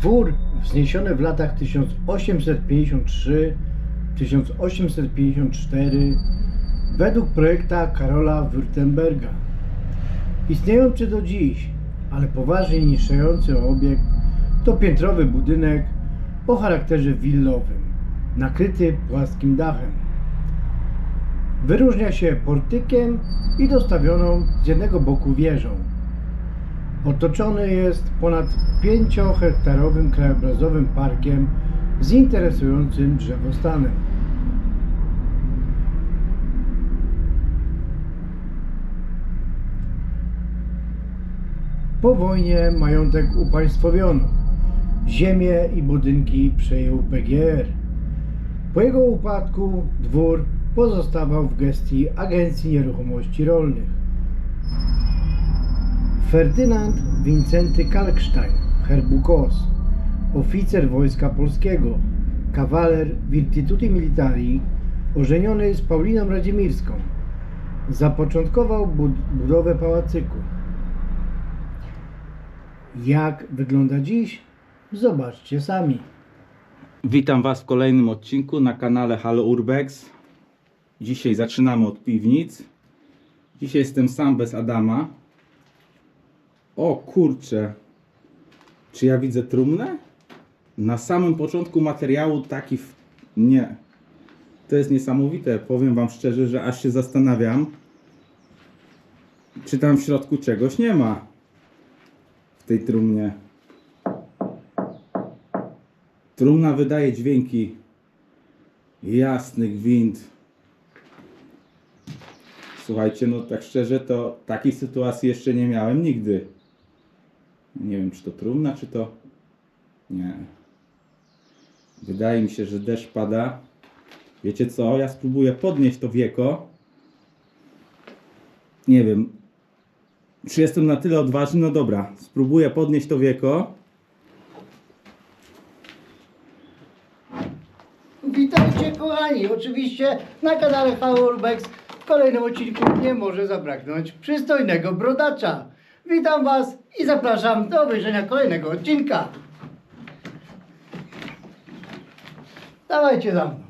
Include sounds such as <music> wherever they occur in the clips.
Dwór wzniesiony w latach 1853-1854 według projekta Karola Württemberga. Istniejący do dziś, ale poważnie niszczący obiekt to piętrowy budynek o charakterze willowym, nakryty płaskim dachem. Wyróżnia się portykiem i dostawioną z jednego boku wieżą. Otoczony jest ponad 5-hektarowym krajobrazowym parkiem z interesującym drzewostanem. Po wojnie majątek upaństwowiono. Ziemię i budynki przejął PGR. Po jego upadku dwór pozostawał w gestii Agencji Nieruchomości Rolnych. Ferdynand Wincenty Kalkstein, herbu KOS, oficer Wojska Polskiego, kawaler Virtituti Militari, ożeniony z Pauliną Radzimirską, zapoczątkował bud- budowę pałacyku. Jak wygląda dziś? Zobaczcie sami. Witam Was w kolejnym odcinku na kanale Halo Urbex. Dzisiaj zaczynamy od piwnic. Dzisiaj jestem sam bez Adama. O kurczę, czy ja widzę trumnę? Na samym początku materiału taki. W... Nie. To jest niesamowite. Powiem Wam szczerze, że aż się zastanawiam, czy tam w środku czegoś nie ma w tej trumnie. Trumna wydaje dźwięki. Jasny gwint. Słuchajcie, no tak szczerze, to takiej sytuacji jeszcze nie miałem nigdy. Nie wiem, czy to trumna, czy to. Nie. Wydaje mi się, że deszcz pada. Wiecie co? Ja spróbuję podnieść to wieko. Nie wiem. Czy jestem na tyle odważny? No dobra, spróbuję podnieść to wieko. Witajcie kochani, oczywiście na kanale Urbex w kolejnym odcinku nie może zabraknąć przystojnego brodacza. Witam Was i zapraszam do obejrzenia kolejnego odcinka. Dawajcie za mną.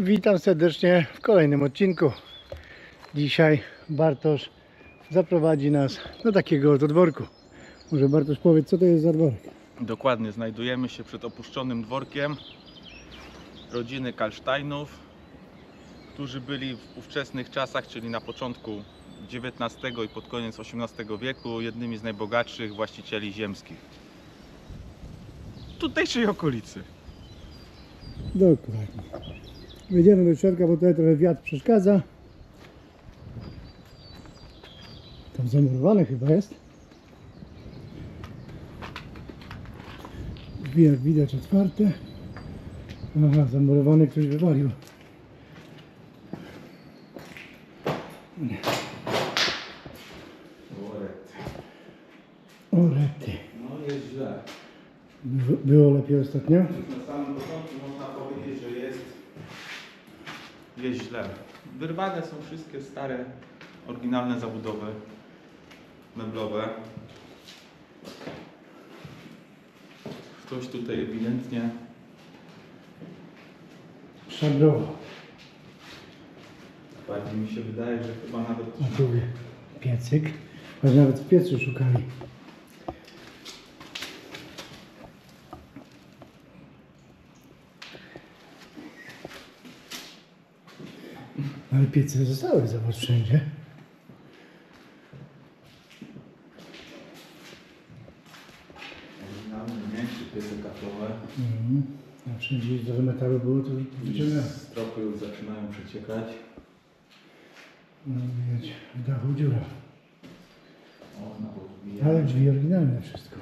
Witam serdecznie w kolejnym odcinku. Dzisiaj Bartosz zaprowadzi nas do takiego oto dworku. Może Bartosz powiedz, co to jest za dworek? Dokładnie, znajdujemy się przed opuszczonym dworkiem rodziny Kalsztajnów, którzy byli w ówczesnych czasach, czyli na początku XIX i pod koniec XVIII wieku, jednymi z najbogatszych właścicieli ziemskich. Tutejszej okolicy. Dokładnie. Wejdziemy do środka, bo tutaj trochę wiatr przeszkadza. Tam zamurowane chyba jest. Drzwi jak widać otwarte. Aha, zamurowany ktoś wywalił. O rety. No jest źle. By- Było lepiej ostatnio. Na samym początku można powiedzieć, że jest, jest źle. Wyrwane są wszystkie stare, oryginalne zabudowy meblowe. Ktoś tutaj ewidentnie Szabrowo. bardziej mi się wydaje, że chyba nawet A tu piecyk. Choć nawet w piecu szukali. Ale piece zostały, zobacz wszędzie. oryginalne, mniejsze piece kaflowe. Mhm. A wszędzie trochę metalu było, to wyciągnąłem. Stropy już zaczynają przeciekać. No widać, w dachu dziura. Ale drzwi oryginalne wszystko.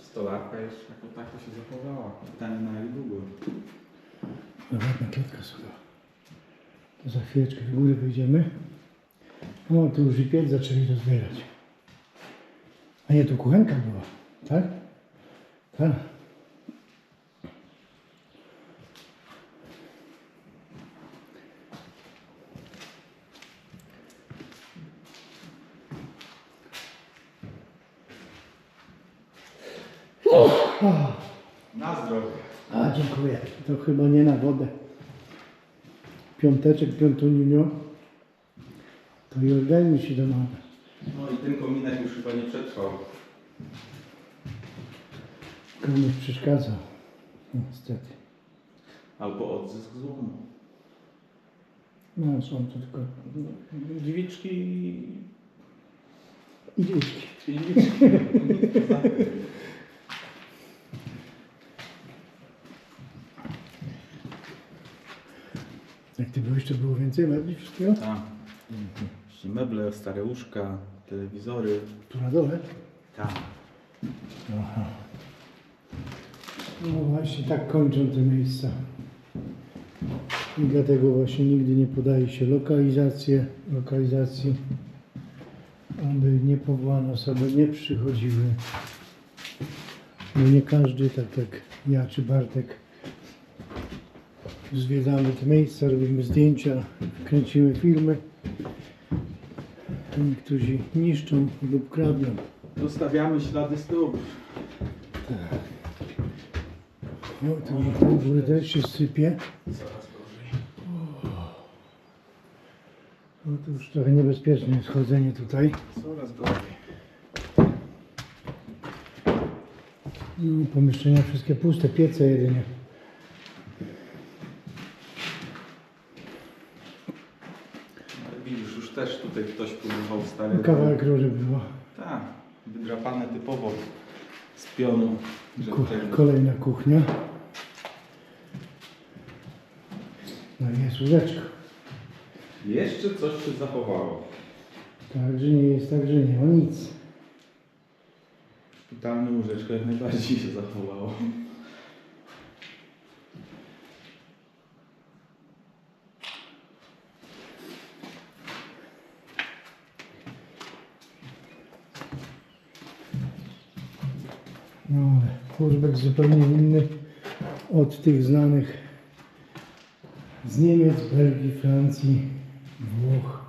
Stolarka jeszcze jako taka się zachowała. Pytanie na jak długo. No ładna klatka schodowa. To za chwileczkę do góry wyjdziemy. No tu już i piec zaczęli rozbierać. A nie, tu kuchenka była, tak? Tak. Na zdrowie. A, dziękuję. To chyba nie na wodę. Piąteczek, piątunio. To i organizm się domaga. No i ten kominek już chyba nie przetrwał. Komuś przeszkadza. Niestety. Albo odzysk złomu. No, są to tylko Dziewiczki i dzieci. <laughs> byłeś, to było więcej mebli wszystkiego? Tak. Jeszcze Meble, stare łóżka, telewizory. Tu na dole? Tak. Aha. No właśnie, tak kończą te miejsca. I dlatego właśnie nigdy nie podaje się lokalizację, lokalizacji, aby niepowołane osoby nie przychodziły. Bo nie każdy, tak jak ja czy Bartek, zwiedzamy te miejsca, robimy zdjęcia, kręcimy filmy. Niektórzy niszczą lub kradną. Zostawiamy ślady stóp. O, tu w górę też się sypie. Coraz gorzej. No to już trochę niebezpieczne jest chodzenie tutaj. Coraz gorzej. No, pomieszczenia wszystkie puste, piece jedynie. Ale widzisz, już też tutaj ktoś próbował stary. Kawałek róży było. Tak, wydrapane typowo z pionu kolejna kuchnia. No i jest łóżeczko. Jeszcze coś się zachowało. Także nie jest tak, że nie ma nic. Szpitalne łóżeczko jak najbardziej się zachowało. Urbek zupełnie inny od tych znanych z Niemiec, Belgii, Francji, Włoch.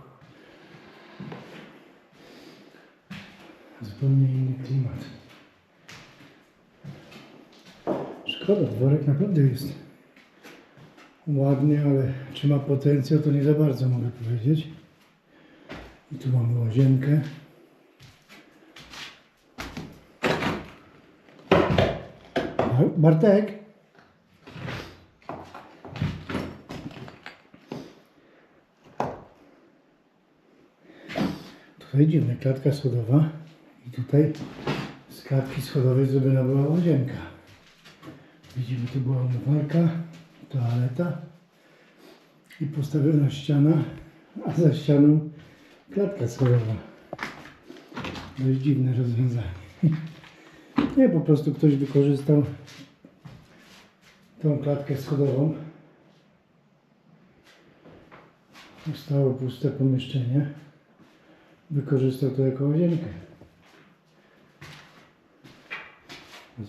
Zupełnie inny klimat. Szkoda, dworek naprawdę jest ładny, ale czy ma potencjał, to nie za bardzo mogę powiedzieć. I tu mamy łazienkę. Bartek? Tutaj dziwna klatka schodowa i tutaj z klatki schodowej zrobiona była łazienka. Widzimy, tu była umywalka, toaleta i postawiona ściana, a za ścianą klatka schodowa. Dość dziwne rozwiązanie. Nie, po prostu ktoś wykorzystał tą klatkę schodową. Zostało puste pomieszczenie. Wykorzystał to jako łazienkę.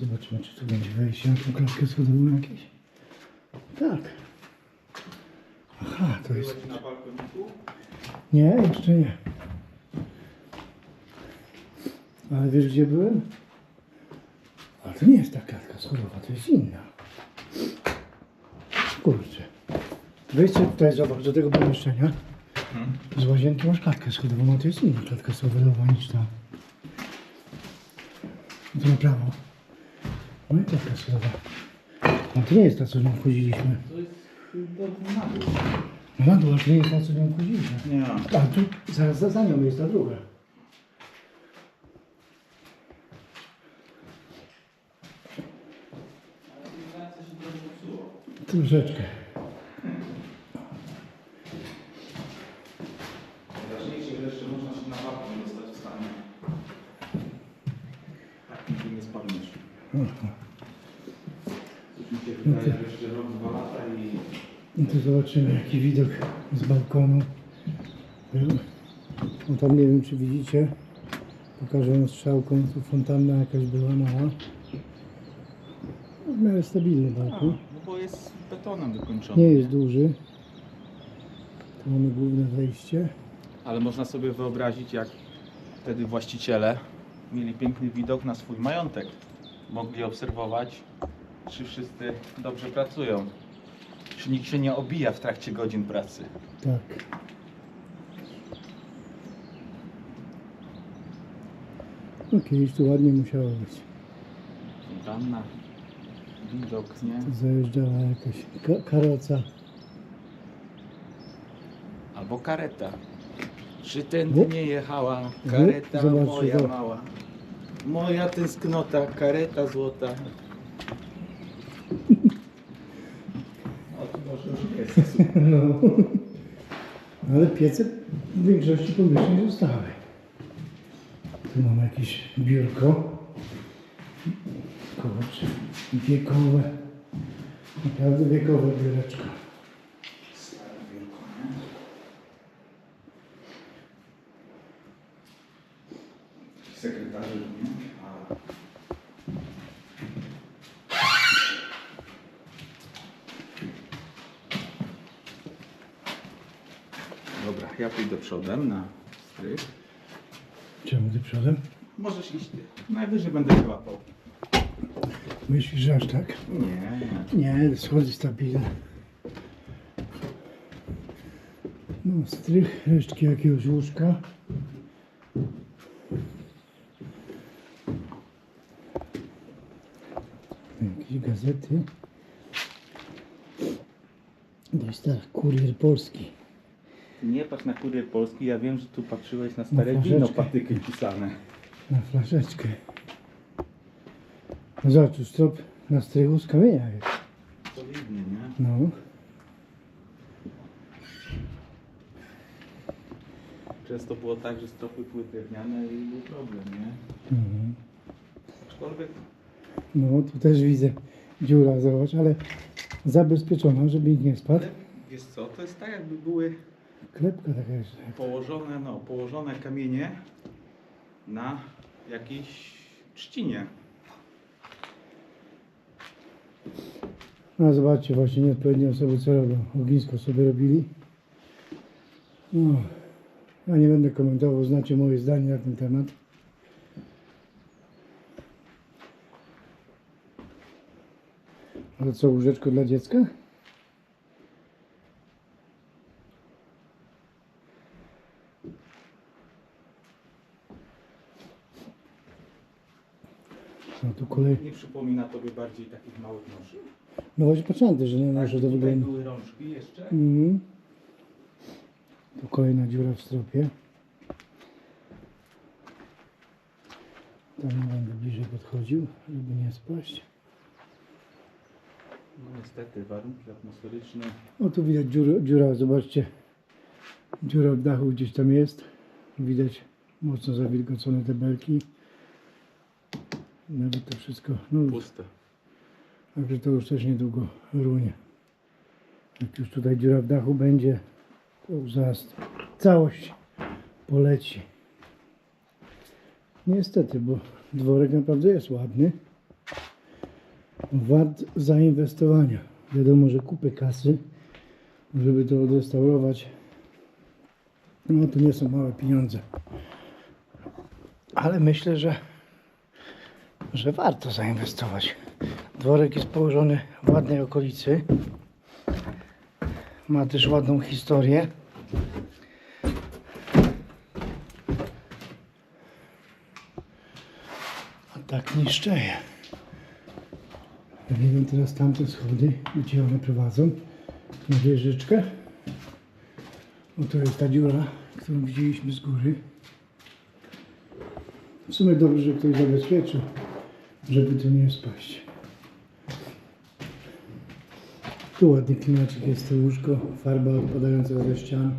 Zobaczymy, czy tu będzie wejście na tą klatkę schodową jakieś. Tak. Aha, to jest... Nie, jeszcze nie. Ale wiesz gdzie byłem? Ale to nie jest ta klatka schodowa, to jest inna. Kurczę. Sobie tutaj, zobacz, do tego pomieszczenia. Z łazienki masz klatkę schodową, a to jest inna klatka schodowa niż ta. To na prawo. No i klatka schodowa. No to nie jest ta, co nią wchodziliśmy. To jest na dół. No na dół, ale to nie jest ta, co nią wchodziliśmy. Nie. A tu zaraz za, za nią jest ta druga. Troszeczkę. Najważniejsze, że jeszcze można się na balkon dostać w stanie. Tak, nigdy nie spadniesz. Mi się wydaje, że jeszcze rok, dwa lata i... No to zobaczymy jaki widok z balkonu. No tam nie wiem czy widzicie. Pokażę wam strzałką. Tu fontanna jakaś była mała. W miarę stabilny balkon. Betonem wykończony. Nie jest duży. Tu mamy główne wejście. Ale można sobie wyobrazić, jak wtedy właściciele mieli piękny widok na swój majątek. mogli obserwować, czy wszyscy dobrze pracują. Czy nikt się nie obija w trakcie godzin pracy. Tak. No kiedyś tu ładnie musiało być. Fontanna, widok, nie? Tu zajeżdżała jakaś ka- karoca. Albo kareta. Czy tędy No. nie jechała kareta Zobaczcie, moja to. mała? Moja tęsknota, kareta złota. <laughs> O, tu może już jest. No. Ale piece w większości powierzchni zostały. Tu mamy jakieś biurko. Wiekowe. Naprawdę wiekowe biureczko. Stare biurko, nie? Sekretarze, nie? A. Dobra, ja pójdę przodem na strych. Czemu ty przodem? Możesz iść ty. Najwyżej będę się łapał. Myślisz, że aż tak? Nie. Nie, schody stabilne. No, strych, resztki jakiegoś łóżka. Jakieś gazety. To jest tak, kurier polski. Nie patrz na kurier polski, ja wiem, że tu patrzyłeś na stare Na wino flaszeczkę. patyki pisane. Na flaszeczkę. Zobacz, tu strop na strychu z kamienia jest. Solidnie, nie? No. Często było tak, że stopy były drewniane i był problem, nie? Mhm. Aczkolwiek No, tu też widzę dziura, zobacz, ale zabezpieczona, żeby nikt nie spadł. Ale wiesz co, to jest tak jakby były Klepka taka jeszcze. położone, no, położone kamienie na jakiejś trzcinie. No, zobaczcie, właśnie nieodpowiednie osoby co robią. Ognisko sobie robili. No, ja nie będę komentował, znacie moje zdanie na ten temat. Ale co, łóżeczko dla dziecka? Nie przypomina tobie bardziej takich małych noszy? No właśnie patrzałem też, że nie Tak, może to tutaj wygląda. były rączki jeszcze. Mhm. Tu kolejna dziura w stropie. Tam nie będę bliżej podchodził, żeby nie spaść. No niestety, warunki atmosferyczne. O tu widać dziura, dziura, zobaczcie. Dziura w dachu gdzieś tam jest. Widać mocno zawilgocone te belki. Nawet to wszystko, no Puste. także to już też niedługo runie. Jak już tutaj dziura w dachu będzie, to już zaraz całość poleci. Niestety, bo dworek naprawdę jest ładny. Wart zainwestowania. Wiadomo, że kupy kasy, żeby to odrestaurować. No to nie są małe pieniądze. Ale myślę, że, że warto zainwestować. Dworek jest położony w ładnej okolicy. Ma też ładną historię. A tak niszczeje. Wiem teraz tamte schody, gdzie one prowadzą. Na wieżyczkę. Oto jest ta dziura, którą widzieliśmy z góry. W sumie dobrze, że ktoś zabezpieczył, żeby tu nie spaść. Tu ładny klimaczek jest to łóżko, farba odpadająca ze ścian.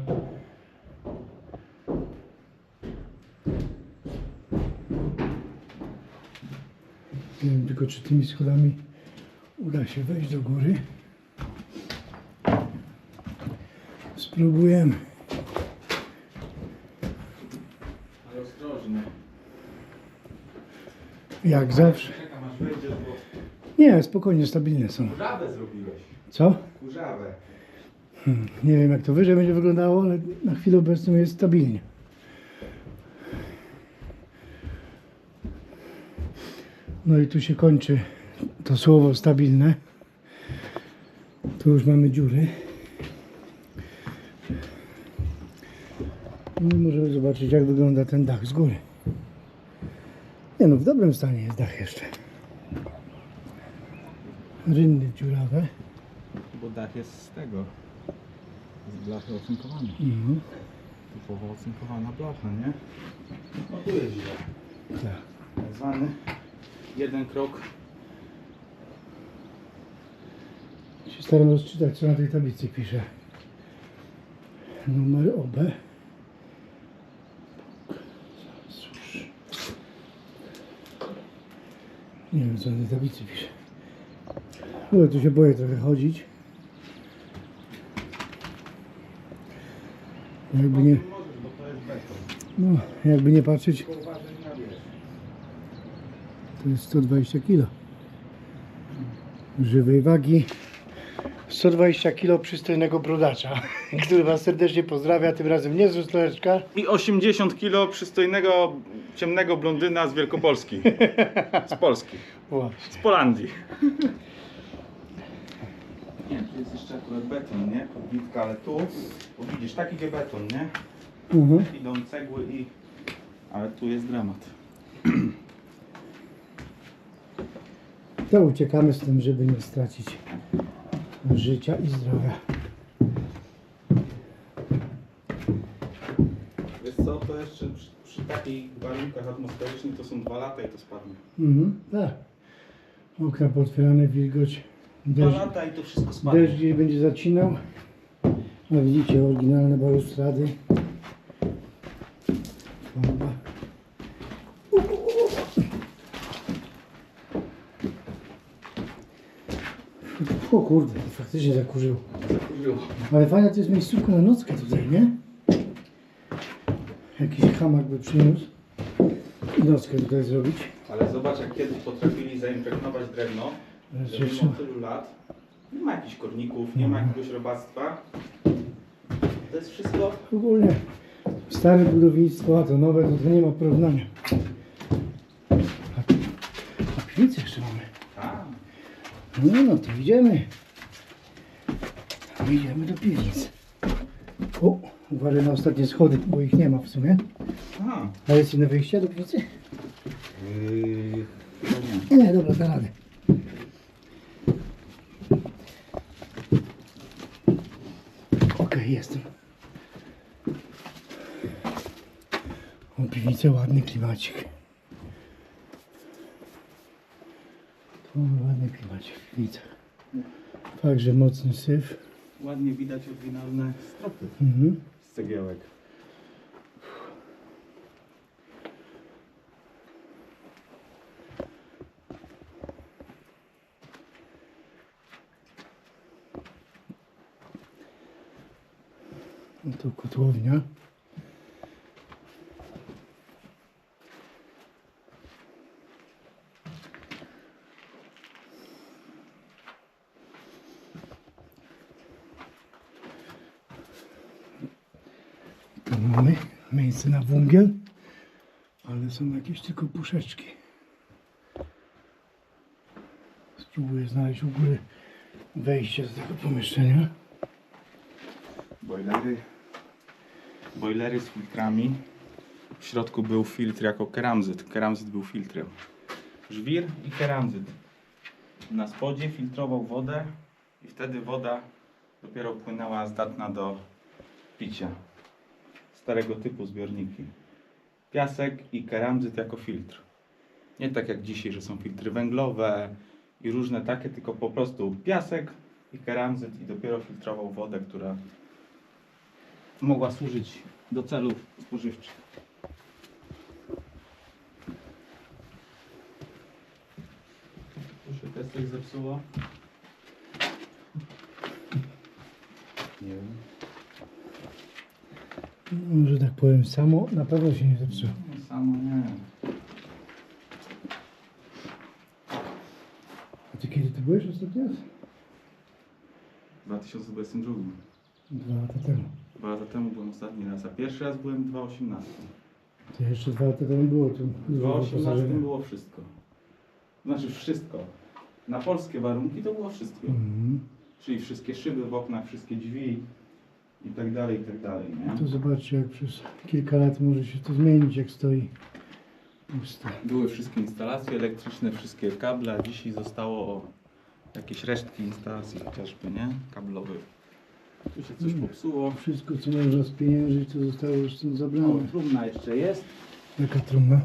Nie wiem tylko, czy tymi schodami uda się wejść do góry. Spróbujemy. Ale ostrożnie. Jak zawsze. Nie, spokojnie, stabilne są. kurzawę zrobiłeś. Co? Kurzawę. Nie wiem, jak to wyżej będzie wyglądało, ale na chwilę obecną jest stabilnie. No i tu się kończy to słowo stabilne. Tu już mamy dziury. No i możemy zobaczyć jak wygląda ten dach z góry. Nie no, w dobrym stanie jest dach jeszcze. Rynny dziurawe. Bo dach jest z tego. Z blachy ocynkowanej. Mhm. Typowo ocynkowana blacha, nie? No tu jest źle. Tak. Tak zwany jeden krok. Się staram rozczytać co na tej tablicy pisze. Numer OB. Nie wiem co na tej tablicy pisze. No tu się boję trochę chodzić. Jakby nie, no, jakby nie patrzeć, to jest 120 kg. Żywej wagi. 120 kg przystojnego brodacza, <laughs> który Was serdecznie pozdrawia, tym razem nie z I 80 kg przystojnego, ciemnego blondyna z Wielkopolski. Z Polski. Właśnie. Z Polandii. Nie, tu jest jeszcze akurat beton, nie? Podbitka, ale tu, bo widzisz, tak idzie beton, nie? Mhm. Idą cegły i... Ale tu jest dramat. To uciekamy z tym, żeby nie stracić życia i zdrowia. Wiesz co, to jeszcze przy, takich warunkach atmosferycznych to są dwa lata i to spadnie. Mhm. Tak. Okna potwierane, wilgoć. Dwa Deszcz, lata i to wszystko spadnie. deszcz gdzieś będzie zacinał. No widzicie, oryginalne balustrady. Farba. O kurde, faktycznie zakurzyło. Zakurzyło. Ale fajna to jest miejscówka na nockę tutaj, nie? Jakiś hamak by przyniósł i nockę tutaj zrobić. Ale zobacz, jak kiedyś potrafili zaimpregnować drewno, że mimo tylu lat nie ma jakichś korników, nie ma jakiegoś robactwa. To jest wszystko Ogólnie stare budownictwo, a to nowe, to, to nie ma porównania. A, a piwnicę jeszcze mamy. tam. No, no to idziemy. Idziemy do piwnicy. O, uważaj na ostatnie schody, bo ich nie ma w sumie. Aha. A jest inne wyjście do piwnicy? Yy, nie. Nie, dobra, da radę. Okej, jestem. O, piwnicę, ładny klimacik. Tu ładny klimacik w piwnicach. Także mocny syf. Ładnie widać oryginalne stropy Mhm. Z cegiełek. Tu kotłownia. Tu mamy miejsce na węgiel, ale są jakieś tylko puszeczki. Spróbuję znaleźć u góry wejście z tego pomieszczenia. Bojlery. Bojlery z filtrami. W środku był filtr jako keramzyt. Keramzyt był filtrem. Żwir i keramzyt. Na spodzie filtrował wodę i wtedy woda dopiero płynęła zdatna do picia. Starego typu zbiorniki. Piasek i keramzyt jako filtr. Nie tak jak dzisiaj, że są filtry węglowe i różne takie, tylko po prostu piasek i keramzyt i dopiero filtrował wodę, która mogła służyć do celów spożywczych. Tu się też coś zepsuło. Nie wiem. No, że tak powiem, samo na pewno się nie zepsuło. Samo nie. A ty kiedy ty byłeś ostatni raz? W 2022. Dwa lata temu. Dwa lata temu byłem ostatni raz, a pierwszy raz byłem w 2018. To jeszcze dwa lata temu było tu. W 2018 było wszystko. Znaczy wszystko. Na polskie warunki to było wszystko. Mhm. Czyli wszystkie szyby w oknach, wszystkie drzwi i tak dalej, i tak dalej, To nie? zobaczcie, jak przez kilka lat może się to zmienić, jak stoi puste. Były wszystkie instalacje elektryczne, wszystkie kable, a dzisiaj zostało o jakieś resztki instalacji chociażby, nie? Kablowych. Tu się coś Mm. popsuło. Wszystko, co można spieniężyć, to zostało już stąd O, zabrane. trumna jeszcze jest. Jaka trumna?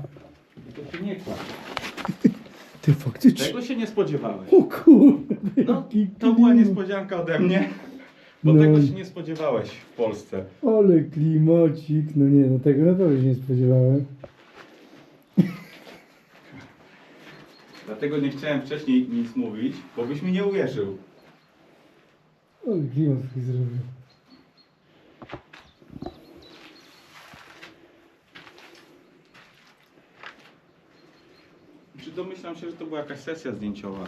To się nie kładł. <laughs> Ty faktycznie. Tego się nie spodziewałeś. O kurde, No, to była niespodzianka ode mnie, bo No. tego się nie spodziewałeś w Polsce. Ale klimacik. No nie, no tego na pewno się nie spodziewałem. Dlatego nie chciałem wcześniej nic mówić, bo byś mi nie uwierzył. Ale klimat taki zrobił. Czy domyślam się, że to była jakaś sesja zdjęciowa?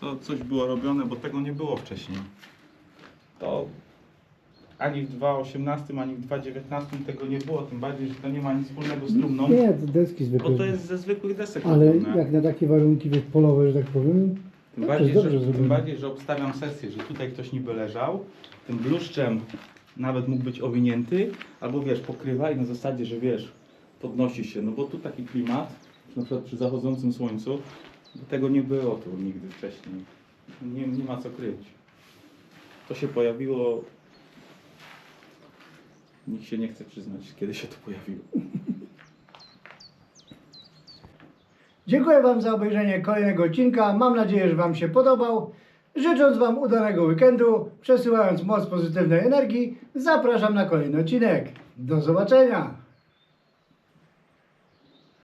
Co, coś było robione, bo tego nie było wcześniej. To ani w 2.18, ani w 2.19 tego nie było, tym bardziej, że to nie ma nic wspólnego z trumną, Nie, to deski zwykłe. bo to jest ze zwykłych desek Ale robione. jak na takie warunki wiesz, polowe, że tak powiem, Tym dobrze, bardziej, dobrze że, zrobione. tym bardziej, że obstawiam sesję, że tutaj ktoś niby leżał, tym bluszczem nawet mógł być owinięty, albo wiesz, pokrywa i na zasadzie, że wiesz, podnosi się, no bo tu taki klimat, na przykład przy zachodzącym słońcu, tego nie było tu nigdy wcześniej. Nie, nie ma co kryć. To się pojawiło, nikt się nie chce przyznać, kiedy się to pojawiło. Dziękuję Wam za obejrzenie kolejnego odcinka. Mam nadzieję, że Wam się podobał. Życząc Wam udanego weekendu, przesyłając moc pozytywnej energii, zapraszam na kolejny odcinek. Do zobaczenia!